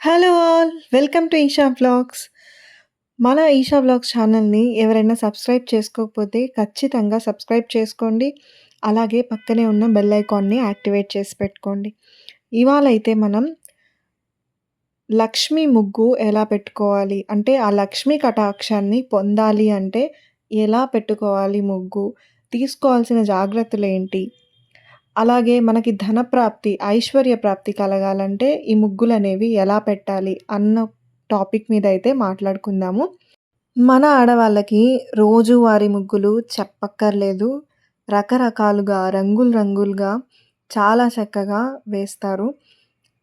Hello all! Welcome to Eesha vlogs. మన Eesha vlogs ఛానల్‌ని ఎవరైనా సబ్స్క్రైబ్ చేసుకోకపోతే ఖచ్చితంగా సబ్స్క్రైబ్ చేసుకోండి. అలాగే పక్కనే ఉన్న బెల్ ఐకాన్‌ని యాక్టివేట్ చేసి పెట్టుకోండి. ఇవాళైతే మనం లక్ష్మి ముగ్గు ఎలా పెట్టుకోవాలి? అంటే ఆ లక్ష్మీ కటాక్షాన్ని పొందాలి అంటే ఎలా పెట్టుకోవాలి ముగ్గు? తీసుకోవాల్సిన జాగ్రత్తలు ఏంటి అలాగే మనకి ధనప్రాప్తి, ఐశ్వర్య ప్రాప్తి కలగాలంటే ఈ ముగ్గులనేవి ఎలా పెట్టాలి అన్న టాపిక్ మీద అయితే మాట్లాడుకుందాము. మన ఆడవాళ్ళకి రోజువారి ముగ్గులు చెప్పక్కర్లేదు. రకరకాలుగా రంగులు రంగులుగా చాలా చక్కగా వేస్తారు.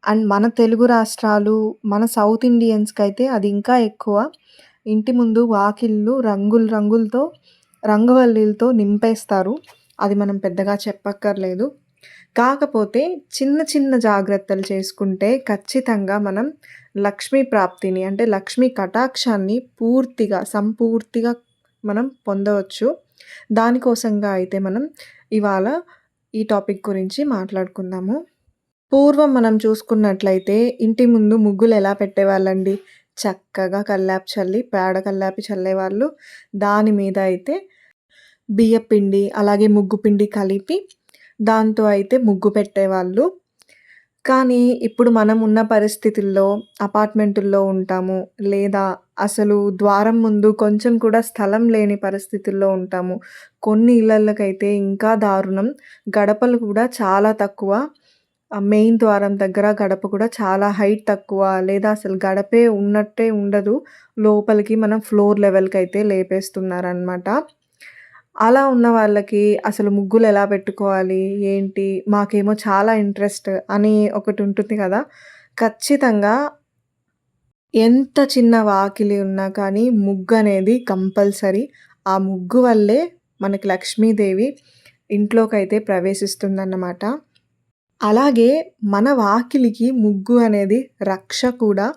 అండ్ మన తెలుగు రాష్ట్రాలు, మన సౌత్ ఇండియన్స్కి అయితే అది ఇంకా ఎక్కువ. ఇంటి ముందు వాకిళ్ళు రంగులు రంగులతో, రంగవల్లీలతో నింపేస్తారు. అది మనం పెద్దగా చెప్పక్కర్లేదు. కాకపోతే చిన్న చిన్న జాగ్రత్తలు చేసుకుంటే ఖచ్చితంగా మనం లక్ష్మీ ప్రాప్తిని అంటే లక్ష్మీ కటాక్షాన్ని పూర్తిగా సంపూర్తిగా మనం పొందవచ్చు. దానికోసంగా అయితే మనం ఇవాళ ఈ టాపిక్ గురించి మాట్లాడుకుందాము. పూర్వం మనం చూసుకున్నట్లయితే ఇంటి ముందు ముగ్గులు ఎలా పెట్టేవాళ్ళండి? చక్కగా కల్లాపి చల్లి, పేడ కల్లాపి చల్లేవాళ్ళు. దాని మీద అయితే బియ్యపిండి, అలాగే ముగ్గు పిండి కలిపి దాంతో అయితే ముగ్గు పెట్టేవాళ్ళు. కానీ ఇప్పుడు మనం ఉన్న పరిస్థితుల్లో అపార్ట్మెంటుల్లో ఉంటాము. లేదా అసలు ద్వారం ముందు కొంచెం కూడా స్థలం లేని పరిస్థితుల్లో ఉంటాము. కొన్ని ఇళ్ళకైతే ఇంకా దారుణం. గడపలు కూడా చాలా తక్కువ. మెయిన్ ద్వారం దగ్గర గడప కూడా చాలా హైట్ తక్కువ. లేదా అసలు గడపే ఉన్నట్టే ఉండదు. లోపలికి మనం ఫ్లోర్ లెవెల్కి అయితే లేపేస్తున్నారనమాట. అలా ఉన్న వాళ్ళకి అసలు ముగ్గులు ఎలా పెట్టుకోవాలి? ఏంటి? మాకేమో చాలా ఇంట్రెస్ట్ అని ఒకటి ఉంటుంది కదా! ఖచ్చితంగా ఎంత చిన్న వాకిలి ఉన్నా కానీ ముగ్గు అనేది కంపల్సరీ. ఆ ముగ్గు వల్లే మనకి లక్ష్మీదేవి ఇంట్లోకైతే ప్రవేశిస్తుందన్నమాట. అలాగే మన వాకిలికి ముగ్గు అనేది రక్ష కూడా.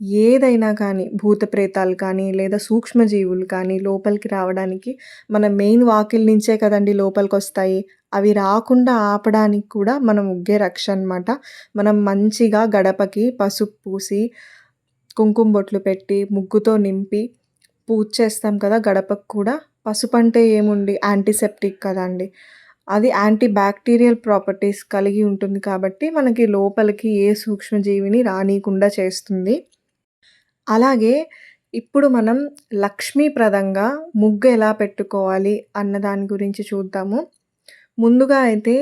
ఏదైనా కానీ భూత ప్రేతాలు కానీ, లేదా సూక్ష్మజీవులు కానీ లోపలికి రావడానికి మన మెయిన్ వాకిల్ నుంచే కదండీ లోపలికొస్తాయి. అవి రాకుండా ఆపడానికి కూడా మనం ముగ్గే రక్ష అనమాట. మనం మంచిగా గడపకి పసుపు పూసి, కుంకుమ బొట్లు పెట్టి, ముగ్గుతో నింపి పూజ చేస్తాం కదా గడపకు కూడా. పసుపు అంటే ఏముంది యాంటీసెప్టిక్ కదండీ! అది యాంటీ బ్యాక్టీరియల్ ప్రాపర్టీస్ కలిగి ఉంటుంది కాబట్టి మనకి లోపలికి ఏ సూక్ష్మజీవిని రానీయకుండా చేస్తుంది. అలాగే ఇప్పుడు మనం లక్ష్మీప్రదంగా ముగ్గు ఎలా పెట్టుకోవాలి అన్న దాని గురించి చూద్దాము. ముందుగా అయితే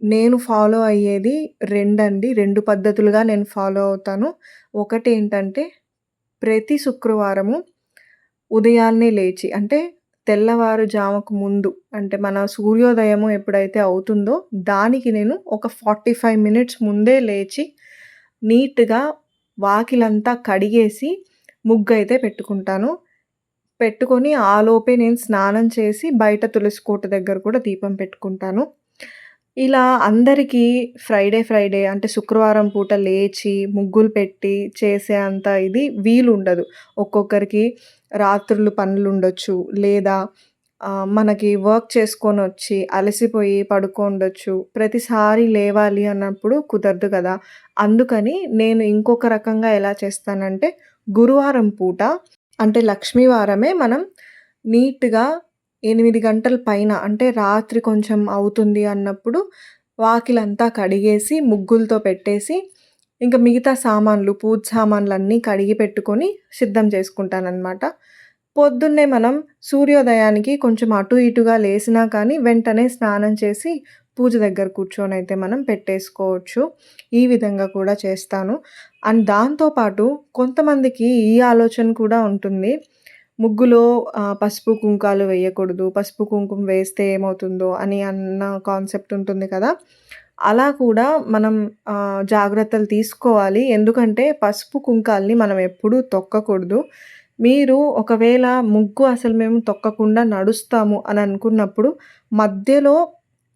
నేను ఫాలో అయ్యేది రెండండి. రెండు పద్ధతులుగా నేను ఫాలో అవుతాను. ఒకటి ఏంటంటే ప్రతి శుక్రవారము ఉదయాన్నే లేచి అంటే తెల్లవారుజాముకు ముందు అంటే మన సూర్యోదయము ఎప్పుడైతే అవుతుందో దానికి నేను ఒక ఫార్టీ ఫైవ్ మినిట్స్ ముందే లేచి నీట్‌గా వాకిలంతా కడిగేసి ముగ్గైతే పెట్టుకుంటాను. పెట్టుకొని ఆలోపే నేను స్నానం చేసి బయట తులసి కోట దగ్గర కూడా దీపం పెట్టుకుంటాను. ఇలా అందరికీ ఫ్రైడే, ఫ్రైడే అంటే శుక్రవారం పూట లేచి ముగ్గులు పెట్టి చేసే అంత ఇది వీలు ఉండదు ఒక్కొక్కరికి రాత్రులు పనులు ఉండొచ్చు లేదా మనకి వర్క్ చేసుకొని వచ్చి అలసిపోయి పడుకోండొచ్చు. ప్రతిసారి లేవాలి అన్నప్పుడు కుదరదు కదా! అందుకని నేను ఇంకొక రకంగా ఎలా చేస్తానంటే గురువారం పూట అంటే లక్ష్మీవారమే మనం నీట్‌గా ఎనిమిది గంటల పైన అంటే రాత్రి కొంచెం అవుతుంది అన్నప్పుడు వాకిలంతా కడిగేసి ముగ్గులతో పెట్టేసి ఇంకా మిగతా సామాన్లు పూజ సామాన్లన్నీ కడిగి పెట్టుకొని సిద్ధం చేసుకుంటానన్నమాట పొద్దున్నే మనం సూర్యోదయానికి కొంచెం అటు ఇటుగా లేసినా కానీ వెంటనే స్నానం చేసి పూజ దగ్గర కూర్చొని అయితే మనం పెట్టేసుకోవచ్చు. ఈ విధంగా కూడా చేస్తాను. అండ్ దాంతో పాటు కొంతమందికి ఈ ఆలోచన కూడా ఉంటుంది. ముగ్గులో పసుపు, కుంకాలు వేయకూడదు. పసుపు, కుంకుమ వేస్తే ఏమవుతుందో అని అన్న కాన్సెప్ట్ ఉంటుంది కదా! అలా కూడా మనం జాగ్రత్తలు తీసుకోవాలి. ఎందుకంటే పసుపు, కుంకాల్ని మనం ఎప్పుడూ తొక్కకూడదు. మీరు ఒకవేళ ముగ్గు అసలు మేము తొక్కకుండా నడుస్తాము అని అనుకున్నప్పుడు మధ్యలో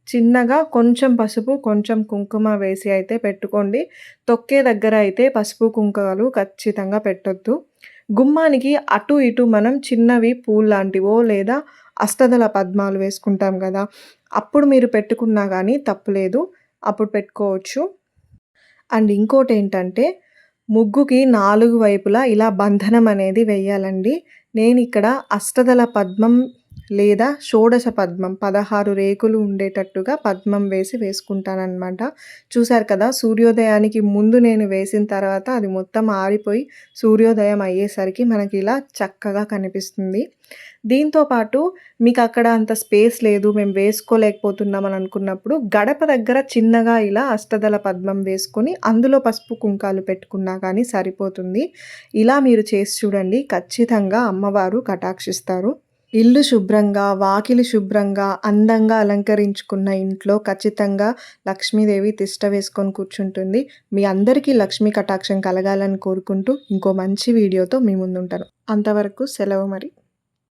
చిన్నగా కొంచెం పసుపు, కొంచెం కుంకుమ వేసి అయితే పెట్టుకోండి. తొక్కే దగ్గర అయితే పసుపు, కుంకుమలు ఖచ్చితంగా పెట్టొద్దు. గుమ్మానికి అటు ఇటు మనం చిన్నవి పూల్లాంటివో లేదా అష్టదళ పద్మాలు వేసుకుంటాం కదా! అప్పుడు మీరు పెట్టుకున్నా కానీ తప్పులేదు. అప్పుడు పెట్టుకోవచ్చు. అండ్ ఇంకోటి ఏంటంటే ముగ్గుకి నాలుగు వైపులా ఇలా బంధనం అనేది వేయాలండి. ఇక్కడ అష్టదళ పద్మం లేదా షోడశ పద్మం పదహారు రేకులు ఉండేటట్టుగా పద్మం వేసి వేసుకుంటానన్నమాట. చూశారు కదా సూర్యోదయానికి ముందు నేను వేసిన తర్వాత అది మొత్తం ఆరిపోయి సూర్యోదయం అయ్యేసరికి మనకి ఇలా చక్కగా కనిపిస్తుంది. దీంతో పాటు మీకు అక్కడ అంత స్పేస్ లేదు మేము వేసుకోలేకపోతున్నాం అని అనుకున్నప్పుడు గడప దగ్గర చిన్నగా ఇలా అష్టదల పద్మం వేసుకొని అందులో పసుపు కుంకాలు పెట్టుకున్నా కానీ సరిపోతుంది. ఇలా మీరు చేసి చూడండి ఖచ్చితంగా అమ్మవారు కటాక్షిస్తారు. ఇల్లు శుభ్రంగా వాకిలి శుభ్రంగా అందంగా అలంకరించుకున్న ఇంట్లో ఖచ్చితంగా లక్ష్మీదేవి తిష్ట వేసుకొని కూర్చుంటుంది. మీ అందరికీ లక్ష్మీ కటాక్షం కలగాలని కోరుకుంటూ ఇంకో మంచి వీడియోతో మీ ముందుంటాను. అంతవరకు సెలవు మరి.